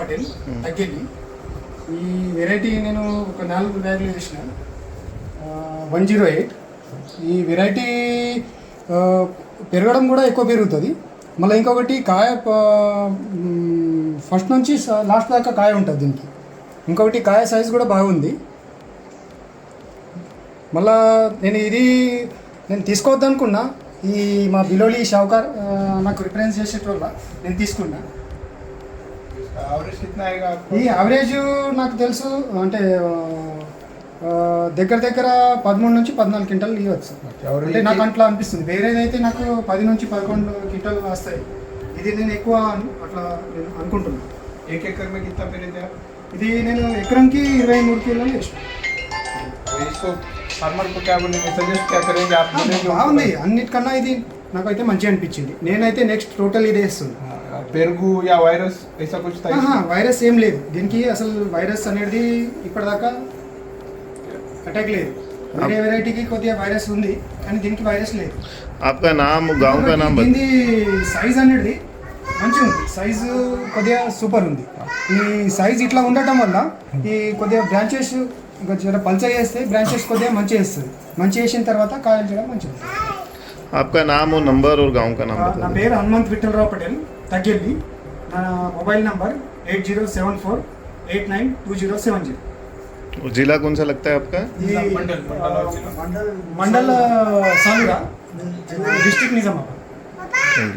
పటేల్ తగ్గింది. ఈ వెరైటీ నేను ఒక నాలుగు బ్యాగులు వేసిన. వన్ జీరో ఎయిట్ ఈ వెరైటీ పెరగడం కూడా ఎక్కువ పెరుగుతుంది. మళ్ళీ ఇంకొకటి కాయ ఫస్ట్ నుంచి లాస్ట్ దాకా కాయ ఉంటుంది దీనికి. ఇంకొకటి కాయ సైజ్ కూడా బాగుంది. మళ్ళా నేను ఇది నేను తీసుకోవద్దు అనుకున్నా ఈ మా బిలోలి షావుకార్ నాకు రిఫరెన్స్ చేసేటోళ్ళ నేను తీసుకున్నా. ఈ అవరేజ్ నాకు తెలుసు అంటే దగ్గర దగ్గర పదమూడు నుంచి పద్నాలుగు క్వింటల్ ఇవ్వచ్చు. అంటే నాకు అట్లా అనిపిస్తుంది. వేరేదైతే నాకు పది నుంచి పదకొండు క్వింటల్ వస్తాయి. ఇది నేను ఎక్కువ అట్లా నేను అనుకుంటున్నాను ఏకెక్కర్ మీకు ఇంత పెరిగిందా ఇది నేను ఎకరంకి ఇరవై మూడు కిలోలు వేసిన బాగుంది. అన్నిటికన్నా ఇది నాకైతే మంచిగా అనిపించింది. నేనైతే నెక్స్ట్ టోటల్ ఇదే వేస్తున్నాను पेरगू या वायरस ऐसा कुछ था ఆహా, इसमें? వైరస్ ఏం లేదు దీనికి అసలు వైరస్ అనేది ఇప్పటిదాకా అటాక్ లేదు వేరే వెరైటీకి కొద్దిగా వైరస్ ఉంది కానీ దీనికి వైరస్ లేదు आपका नाम गांव का नाम बता దీని సైజ్ అనేది మంచిగా ఉంది సైజు కొద్దిగా సూపర్ ఉంది ఈ సైజ్ ఇట్లా ఉండటం వల్ల ఈ కొద్దిగా బ్రాంచెస్ ఇంకా జర పల్చగా చేస్తే బ్రాంచెస్ కొద్దిగా మంచిగా వేస్తుంది మంచి వేసిన తర్వాత కాయలు చేయడం మంచిగా ఉంటుంది. आपका नाम और नंबर और गांव का नाम నా बता పేరు హనుమంత్ విఠలరావు పటేల్ ತಗ್ಗಿರಲಿ ನನ್ನ mobile number eight zero seven four eight nine two zero seven zero जिला कौन सा लगता है आपका? मंडल मंडल सालुरा हम्म। डिस्ट्रिक्ट निजामाबाद। थैंक